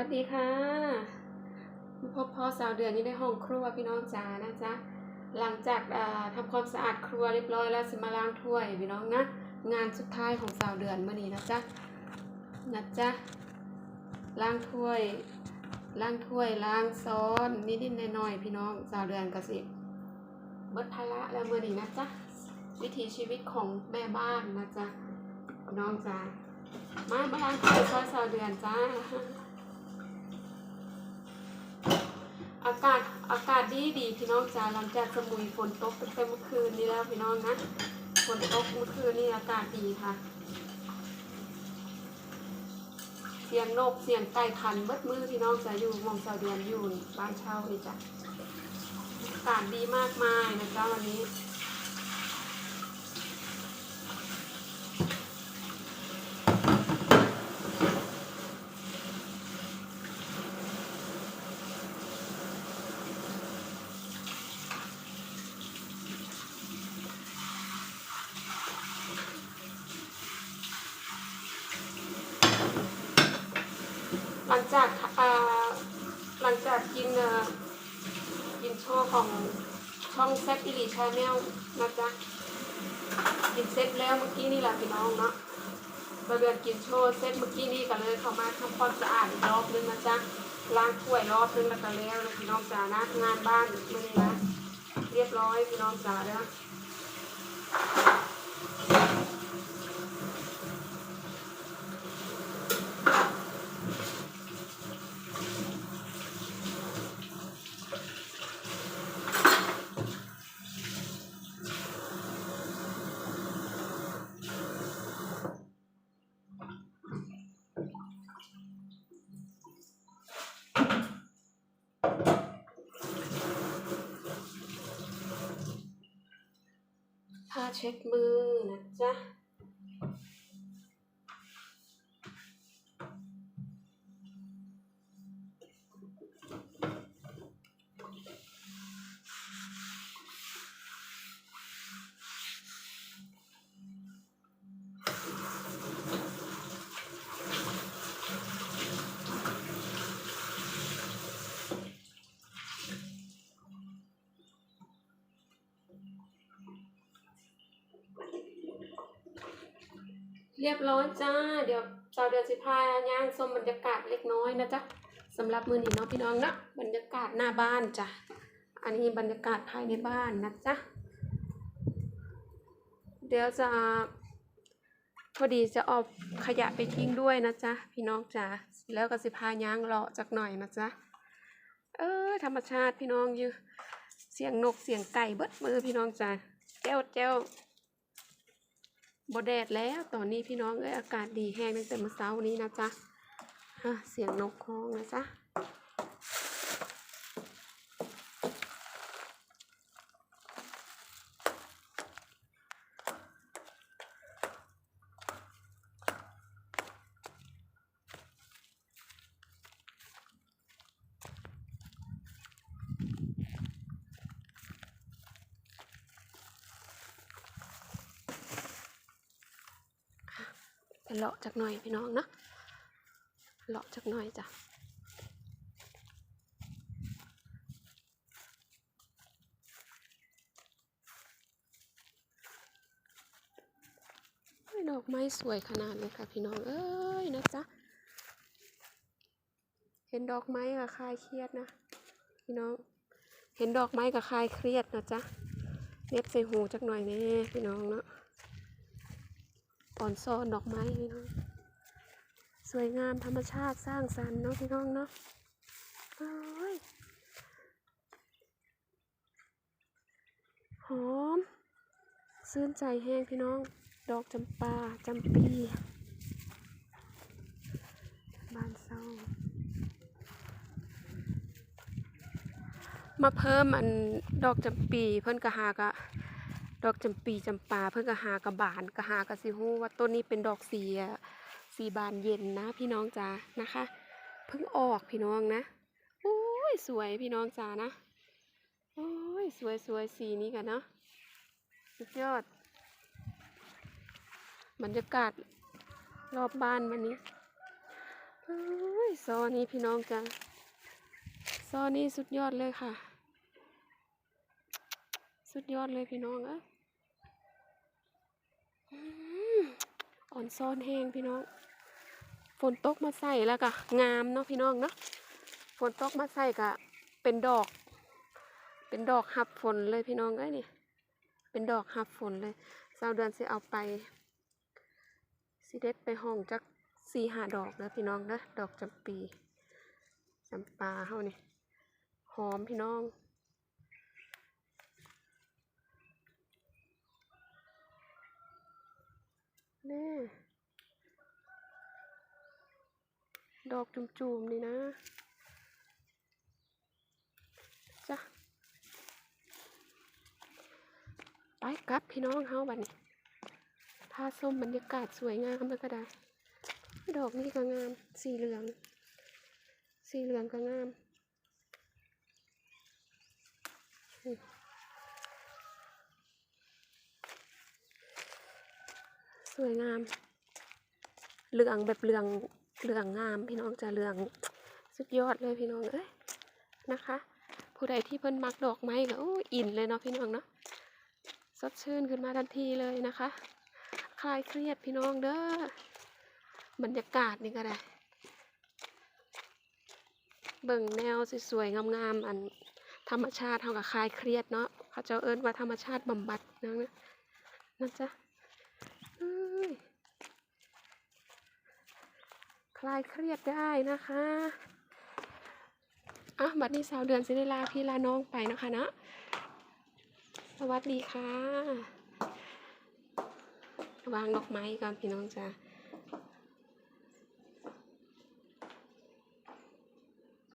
วัสดีค่ะพบพ่อสาวเดือนนี้ในห้องครัวพี่น้องจ๋านะจ๊ะหลังจากอ่าความสะอาดครัวเรียบร้อยแล้วสิมาล้างถ้วยพี่น้องนะงานสุดท้ายของสาวเดือนเมื่อนี้นะจ๊ะนะจ๊ะล้างถ้วยล้างถ้วยล้างซ้อนนิดๆหน่อยๆพี่น้องสาวเดือนก็สิเบิดภาระแล้วเมื่อนี้นะจ๊ะวิถีชีวิตของแม่บ้านนะจ๊ะน้องจ๋ามามาล้างถ้วยซอยสาวเดือนจ้า อากาศอากาศดีดีพี่น้องจ้าหลังจากสมุยฝนตกตั้งแต่เมื่อคืนนี้แล้วพี่น้องนะฝนตกเมื่อคืนนี่อากาศดีค่ะ เสียงนกเสียงไก่ขันเบิดมือพี่น้องจะอยู่มองสาวเดือนอยู่บ้านเช่าเลยจ้ะอากาศดีมากมายนะจ๊ะวันนี้ ลังจากอ่าหลังจากกินกินโชว์ของช่องแซฟอิลีชาแนลนะจ๊ะกินเสร็จแล้วเมื่อกี้นี่แหละพี่น้องเนาะเราเดินกินโชว์เสร็จเมื่อกี้นี่ก็เลยเข้ามาทำความสะอาดอีกรอบนึงนะจ๊ะล้างถ้วยรอบนึงแล้วก็แล้วนะพี่น้องจ๋านะงานบ้านมือนี้นะเรียบร้อยพี่น้องจ๋าเด้อ เช็ดมือนะจ๊ะ เรียบร้อยจ้า เดี๋ยวชาวเดือนสิพาย่างชมบรรยากาศเล็กน้อยนะจ๊ะสำหรับมือนี้เนาะพี่น้องนะบรรยากาศหน้าบ้านจ้ะอันนี้บรรยากาศภายในบ้านนะจ๊ะเดี๋ยวจะพอดีจะเออกขยะไปทิ้งด้วยนะจ๊ะพี่น้องจ้ะแล้วก็สิพาย่างเลาะจากหน่อยนะจ๊ะเออธรรมชาติพี่น้องอยู่เสียงนกเสียงไก่เบิดมือพี่น้องจ้ะแจ้วแจ้ว บดแดดแล้วตอนนี้พี่น้องเอ้ยอากาศดีแห้งตั้งแต่เมื่อเช้านี้นะจ๊ะเสียงนกฮ้องนะจ๊ะ เลาะจากหน่อยพี่น้องเนาะเลาะจากหน่อยจ้ะดอกไม้สวยขนาดเลยค่ะพี่น้องเอ้ยนะจ๊ะเห็นดอกไม้กับคลายเครียดนะพี่น้อง เห็นดอกไม้กับคลายเครียดนะจ๊ะเน็บใส่หูจักหน่อยแน่พี่น้องเนาะ อ่อนซ้อนดอกไม้พี่น้องสวยงามธรรมชาติสร้างสรรค์เนาะพี่น้องเนาะโอ้ยหอมซื่นใจแห้งพี่น้อง ดอกจำปาจำปีบานเศร้ามาเพิ่มอันดอกจำปีเพิ่นกะหากะ ดอกจำปีจำปาเพื่อกะหากระบานกะหากระสิฮู้ว่าต้นนี้เป็นดอกสีสีบานเย็นนะพี่น้องจ๋านะคะเพิ่งออกพี่น้องนะโอ้ยสวยพี่น้องจ๋านะโอ้ยสวยสวยสีนี้กันเนาะสุดยอดบรรยากาศรอบบ้านวันนี้เฮ้ยซอนี้พี่น้องจ้ะซอนี้สุดยอดเลยค่ะ สุดยอดเลยพี่น้องเอ้ย อ่อนซ้อนแห้งพี่น้อง ฝนตกมาใส่แล้วก็งามเนาะพี่น้องเนาะ ฝนตกมาใส่ก็เป็นดอก เป็นดอกหับฝนเลยพี่น้องเอ้ยนี่ เป็นดอกหับฝนเลยสาวเดือนสิเอาไปสิเด็ดไปห้องจักสี่หาดอกแล้วพี่น้องนะดอกจำปีจำปาเฮานี่หอมพี่น้อง น่ดอกจุ่มๆนี่นะจ้ะไปกลับพี่น้องเฮาบัดนี้พาส้มบรรยากาศสวยงามเลยก็ได้ดอกนี้ก็งาม สีเหลือง สีเหลืองก็งามอืม สวยงาม เหลืองแบบเหลืองเหลืองงาม พี่น้องจะเหลืองสุดยอดเลยพี่น้องเอ้ยนะคะ ผู้ใดที่เพิ่นมักดอกไม้ก็อ้อินเลยเนาะพี่น้องเนาะสดชื่นขึ้นมาทันทีเลยนะคะ คลายเครียดพี่น้องเด้อบรรยากาศนี่ก็ได้ เบิ่งแนวสวยๆงามๆอันธรรมชาติเท่ากับคลายเครียดเนาะเขาเจ้าเอิ้นว่าธรรมชาติบำบัดนะนะนะจ๊ะเอ้ ยคลายเครียดได้นะคะอะบัดนี้สาวเดือนสิได้ลาพี่ลาน้องไปนะคะเนาะสวัสดีค่ะ วางดอกไม้ก่อนพี่น้องจ้ะ